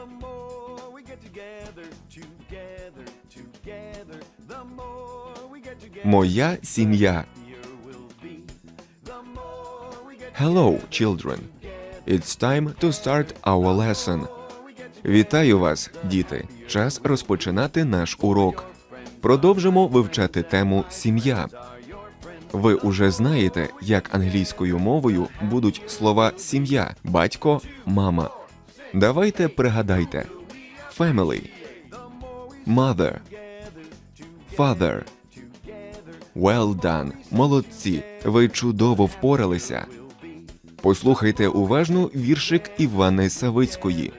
The more we get together, together, together, the more we get together, Моя сім'я. Hello, children. It's time to start our lesson. Вітаю вас, діти. Час розпочинати наш урок. Продовжимо вивчати тему сім'я. Ви уже знаєте, як англійською мовою будуть слова сім'я, батько, мама. Давайте пригадайте: family, mother, father. Well done. Молодці. Ви чудово впоралися. Послухайте уважно віршик Івани Савицької.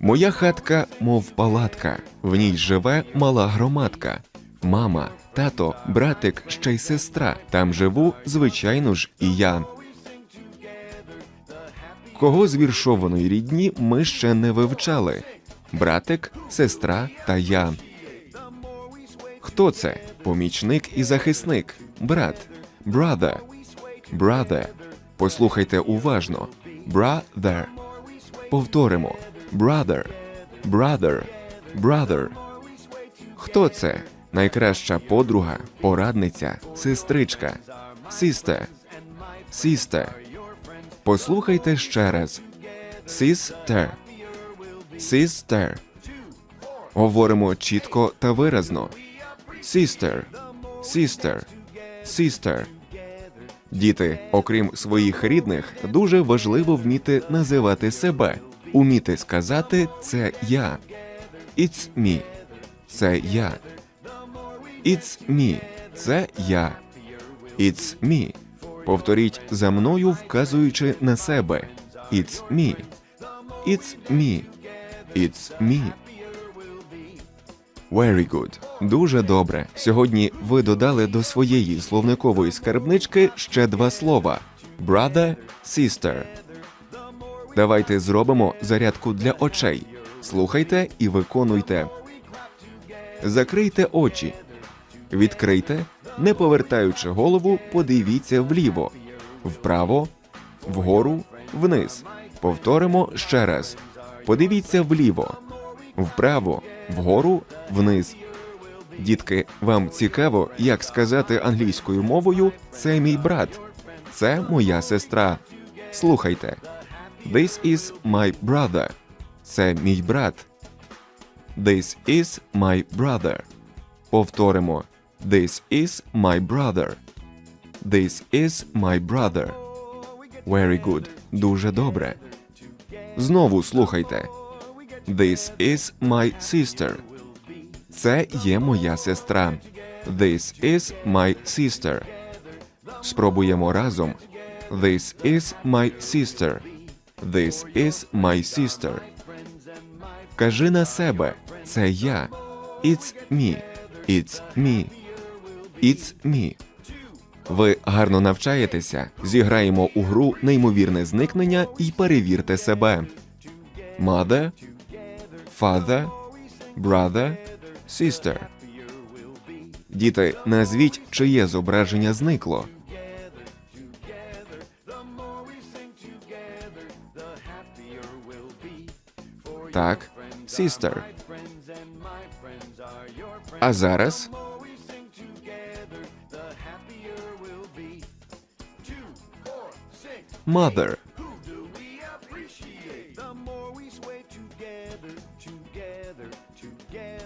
Моя хатка, мов палатка, в ній живе мала громадка. Мама, тато, братик, ще й сестра. Там живу, звичайно ж, і я. Кого з віршованої рідні ми ще не вивчали: братик, сестра та я. Хто це? Помічник і захисник. Брат. Brother. Brother. Послухайте уважно. Brother. Повторимо. Brother. Brother. Brother. Хто це? Найкраща подруга, порадниця, сестричка. Sister. Sister. Послухайте ще раз. Sister. Sister. Говоримо чітко та виразно. Sister. Sister. Sister. Діти, окрім своїх рідних, дуже важливо вміти називати себе, уміти сказати це я. It's me. Це я. It's me. Це я. It's me. Повторіть за мною, вказуючи на себе. It's me. It's me. It's me. Very good. Дуже добре. Сьогодні ви додали до своєї словникової скарбнички ще два слова: brother, sister. Давайте зробимо зарядку для очей. Слухайте і виконуйте. Закрийте очі. Відкрийте, не повертаючи голову, подивіться вліво, вправо, вгору, вниз. Повторимо ще раз. Подивіться вліво, вправо, вгору, вниз. Дітки, вам цікаво, як сказати англійською мовою це мій брат, це моя сестра. Слухайте. This is my brother. Це мій брат. This is my brother. Повторимо. This is my brother. This is my brother. Very good. Дуже добре. Знову слухайте. This is my sister. Це є моя сестра. This is my sister. Спробуємо разом. This is my sister. This is my sister. Кажи на себе. Це я. It's me. It's me. It's me. Ви гарно навчаєтеся. Зіграємо у гру неймовірне зникнення і перевірте себе. Mother, father, brother, sister. Діти, назвіть, чиє зображення зникло. Так, sister. А зараз mother.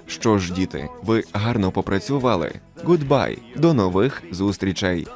Що ж, діти, ви гарно попрацювали. Goodbye. До нових зустрічей.